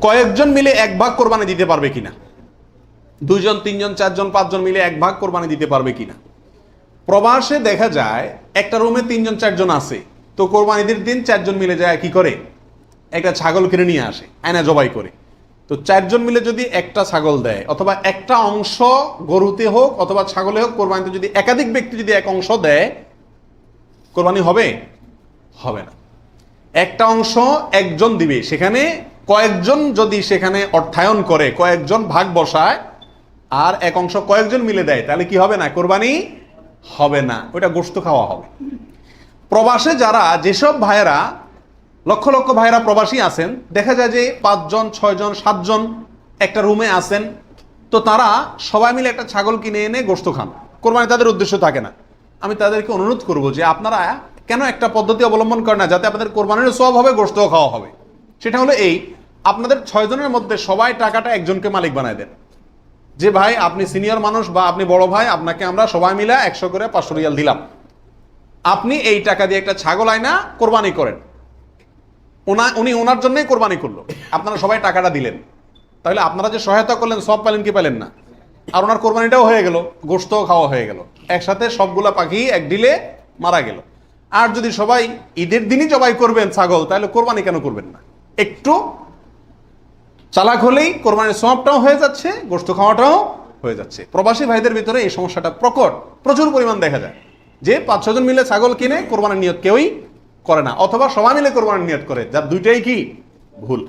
কয়েকজন মিলে এক ভাগ কোরবানি দিতে পারবে কিনা? দুইজন তিনজন, চারজন, পাঁচজন মিলে এক ভাগ কোরবানি দিতে পারবে কিনা? প্রবাসে দেখা যায়, একটা রুমে তিনজন, চারজন আছে। তো কোরবানিদের দিন চারজন মিলে যায় কি করে? একটা ছাগল কিনে নিয়ে আসে, আয়না জবাই করে। তো চারজন মিলে যদি একটা ছাগল দেয়, অথবা একটা অংশ গরুতে হোক, অথবা ছাগলে হোক, কোরবানিতে যদি একাধিক ব্যক্তি যদি এক অংশ দেয়, কোরবানি হবে? হবে না। একটা অংশ একজন দিবে, সেখানে কয়েকজন যদি সেখানে অর্থায়ন করে, কয়েকজন ভাগ বসায়, আর এক অংশ কয়েকজন মিলে দেয়, তাহলে কি হবে না? কোরবানি হবে না। ওটা গোস্ত খাওয়া হবে। প্রবাসে যারা, যেসব ভাইয়েরা, লক্ষ লক্ষ ভাইয়েরা প্রবাসী আছেন, দেখা যায় যে পাঁচজন, ছয়জন, সাতজন একটা রুমে আছেন, তো তারা সবাই মিলে একটা ছাগল কিনে এনে গোস্ত খান। কোরবানি তাদের উদ্দেশ্য থাকে না। আমি তাদেরকে অনুরোধ করব যে আপনারা কেন একটা পদ্ধতি অবলম্বন করেন না, যাতে আপনাদের কোরবানির সব হবে গোস্তও খাওয়া হবে। সেটা হলো এই আপনাদের ছয়জনের মধ্যে সবাই টাকাটা একজনকে মালিক বানায় দেন। যে ভাই, আপনি সিনিয়র মানুষ বা আপনি বড় ভাই, আপনাকে আমরা সবাই মিলে একশো করে পাঁচশো রিয়াল দিলাম। আপনি এই টাকা দিয়ে একটা ছাগল আয়না কোরবানি করেন। ওনা, উনি ওনার জন্যই কোরবানি করল। আপনারা সবাই টাকাটা দিলেন। তাহলে আপনারা যে সহায়তা করলেন, সব পেলেন কি পেলেন না? আর ওনার কোরবানিটাও হয়ে গেল গোস্তও খাওয়া হয়ে গেল। একসাথে সবগুলা পাখি এক ডিলে মারা গেল। আর যদি সবাই ঈদের দিনই জবাই করবেন ছাগল, তাহলে কোরবানি কেন করবেন না? একটু চালাক হলেই কোরবানির সবটাও হয়ে যাচ্ছে গোস্ত খাওয়াটাও হয়ে যাচ্ছে। প্রবাসী ভাইদের ভিতরে এই সমস্যাটা প্রকট, প্রচুর পরিমাণ দেখা যায়। যে পাঁচ ছজন মিলে ছাগল কিনে কোরবানির নিয়ত কেউই করে না, অথবা সবাই মিলে কোরবানির নিয়ত করে, যার দুইটাই কি? ভুল।